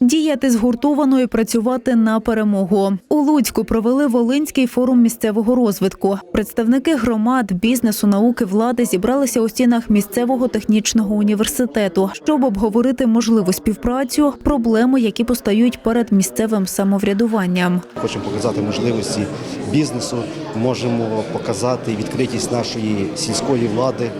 Діяти згуртовано і працювати на перемогу. У Луцьку провели Волинський форум місцевого розвитку. Представники громад, бізнесу, науки, влади зібралися у стінах місцевого технічного університету, щоб обговорити можливу співпрацю, проблеми, які постають перед місцевим самоврядуванням. Хочемо показати можливості бізнесу, можемо показати відкритість нашої сільської влади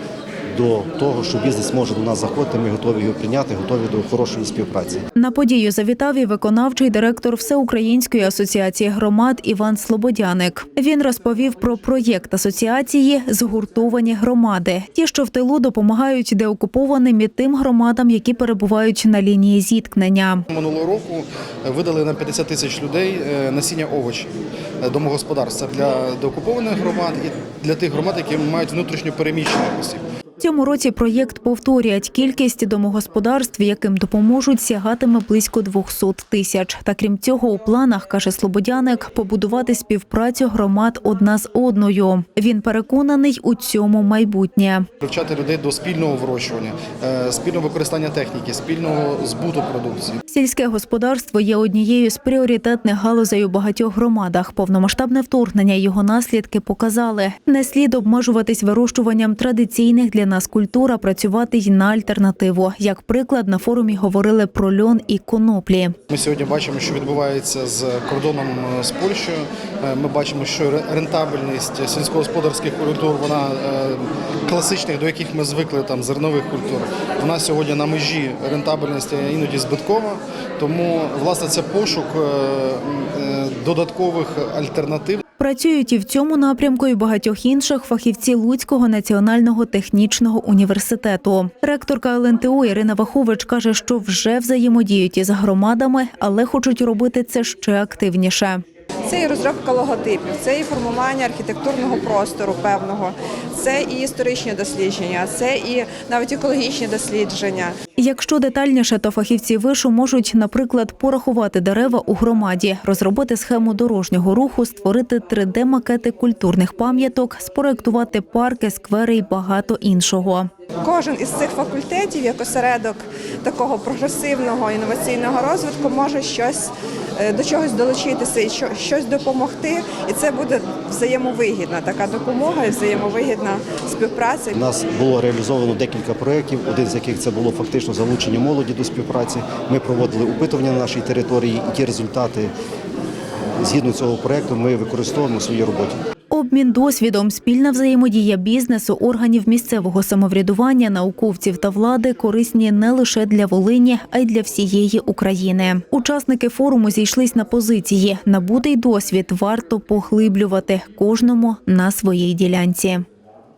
до того, що бізнес може до нас заходити. Ми готові його прийняти, готові до хорошої співпраці. На подію завітав і виконавчий директор Всеукраїнської асоціації громад Іван Слободяник. Він розповів про проєкт асоціації Згуртовані громади, ті, що в тилу допомагають деокупованим і тим громадам, які перебувають на лінії зіткнення. Минулого року видали на 50 тисяч людей е, насіння овочів е, домогосподарства для деокупованих громад і для тих громад, які мають внутрішньо переміщених осіб. Цьому році проєкт повторять кількість домогосподарств, яким допоможуть, сягатиме близько 200 тисяч. Та крім цього, у планах каже Слободяник побудувати співпрацю громад одна з одною. Він переконаний у цьому майбутнє. Привчати людей до спільного вирощування, е, спільного використання техніки, спільного збуту продукції. Сільське господарство є однією з пріоритетних галузей у багатьох громадах. Повномасштабне вторгнення його наслідки показали. Не слід обмежуватись вирощуванням традиційних для нас культур, а працювати й на альтернативу. Як приклад, на форумі говорили про льон і коноплі. Ми сьогодні бачимо, що відбувається з кордоном е, з Польщею. Е, Ми бачимо, що рентабельність сільськогосподарських культур, вона е, класичних, до яких ми звикли там зернових культур. Вона сьогодні на межі рентабельності іноді збиткова. Тому власне це пошук додаткових альтернатив Працюють і в цьому напрямку, і багатьох інших фахівці Луцького національного технічного університету. Ректорка ЛНТУ Ірина Вахович каже, що вже взаємодіють із громадами, але хочуть робити це ще активніше. Це і розробка логотипів, це і формування архітектурного простору певного, це і історичні дослідження, це і навіть екологічні дослідження. Якщо детальніше, то фахівці вишу можуть, наприклад, порахувати дерева у громаді, розробити схему дорожнього руху, створити 3D-макети культурних пам'яток, спроектувати парки, сквери і багато іншого. Кожен із цих факультетів, як осередок такого прогресивного інноваційного розвитку, може щось е, до чогось долучитися і що- щось допомогти. І це буде взаємовигідна така допомога і взаємовигідна співпраця. У нас було реалізовано декілька проєктів, один з яких це було фактично залучення молоді до співпраці. Ми проводили опитування на нашій території, і ті результати згідно цього проєкту ми використовуємо в своїй роботі. Обмін досвідом, спільна взаємодія бізнесу, органів місцевого самоврядування, науковців та влади корисні не лише для Волині, а й для всієї України. Учасники форуму зійшлись на позиції. Набутий досвід варто поглиблювати кожному на своїй ділянці.